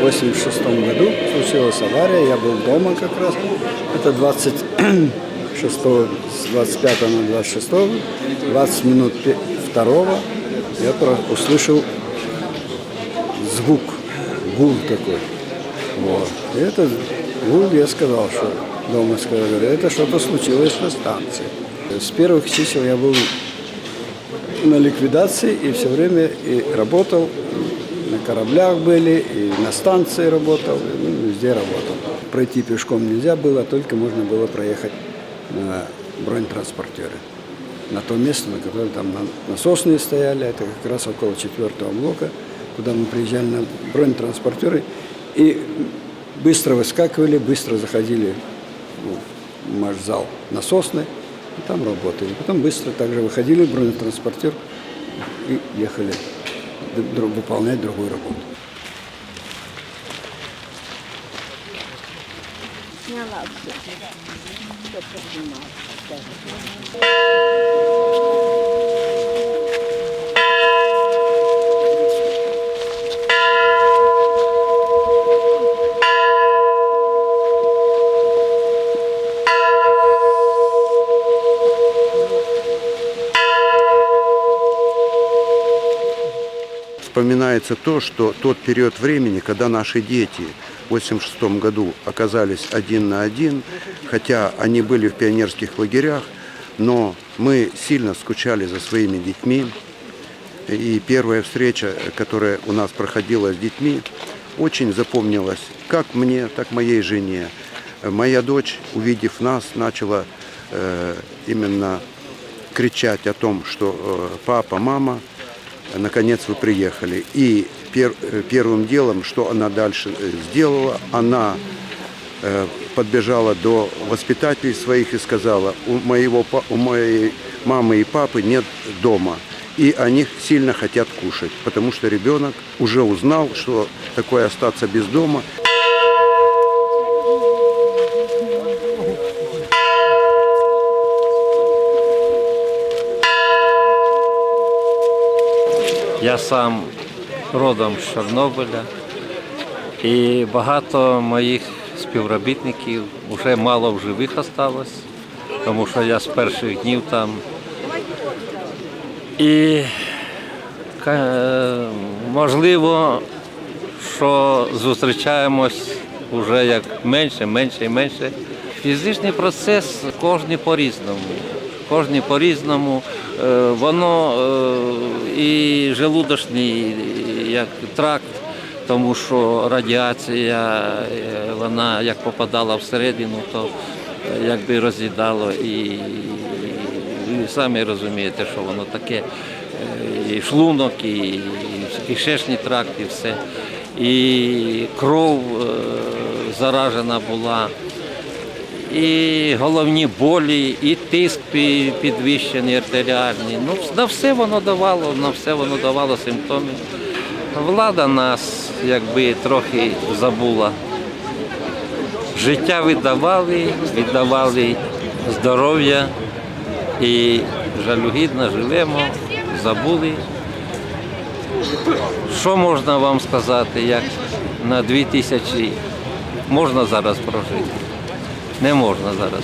86 году случилась авария, я был дома как раз. Это 26, с 25 на 26, 20 минут пе- второго я про- услышал звук, гул такой. Вот. И этот гул я сказал, что дома сказали, это что-то случилось на станции. С первых чисел я был на ликвидации и все время и работал, на кораблях были, и на станции работал, и, ну, везде работал. Пройти пешком нельзя было, только можно было проехать на бронетранспортере. На то место, на котором там на- насосные стояли, это как раз около четвертого блока, куда мы приезжали на бронетранспортеры и быстро выскакивали, быстро заходили ну, в наш зал насосный, и там работали. Потом быстро также выходили в бронетранспортер и ехали выполнять другую работу. Сняла все. Все поднимала. Вспоминается то, что тот период времени, когда наши дети в 86 году оказались один на один, хотя они были в пионерских лагерях, но мы сильно скучали за своими детьми. И первая встреча, которая у нас проходила с детьми, очень запомнилась как мне, так моей жене. Моя дочь, увидев нас, начала э, именно кричать о том, что э, папа, мама, наконец вы приехали. И пер- э, первым делом, что она дальше э, сделала, она э, подбежала до воспитателей своих и сказала, у, моего, па- у моей мамы и папы нет дома. И они сильно хотят кушать, потому что ребенок уже узнал, что такое остаться без дома. Я сам родом з Чорнобиля і багато моїх співробітників вже мало в живих осталось, тому що я з перших днів там. І можливо, що зустрічаємось вже як менше, менше і менше. Фізичний процес кожен по-різному. Кожен по-різному. Е, Воно е, і желудочний, як тракт, тому що радіація, е, вона як попадала всередину, то якби роз'їдало і, і самі розумієте, що воно таке. І шлунок, і, кишечний тракт, і все. І кров заражена була і головні болі, і тиск підвищений артеріальний. Ну, на все воно давало, на все воно давало симптоми. Влада нас якби трохи забула. Життя віддавали, віддавали здоров'я і жалюгідно живемо, забули. Що можна вам сказати, як на 2000 можна зараз прожити? Не можна зараз.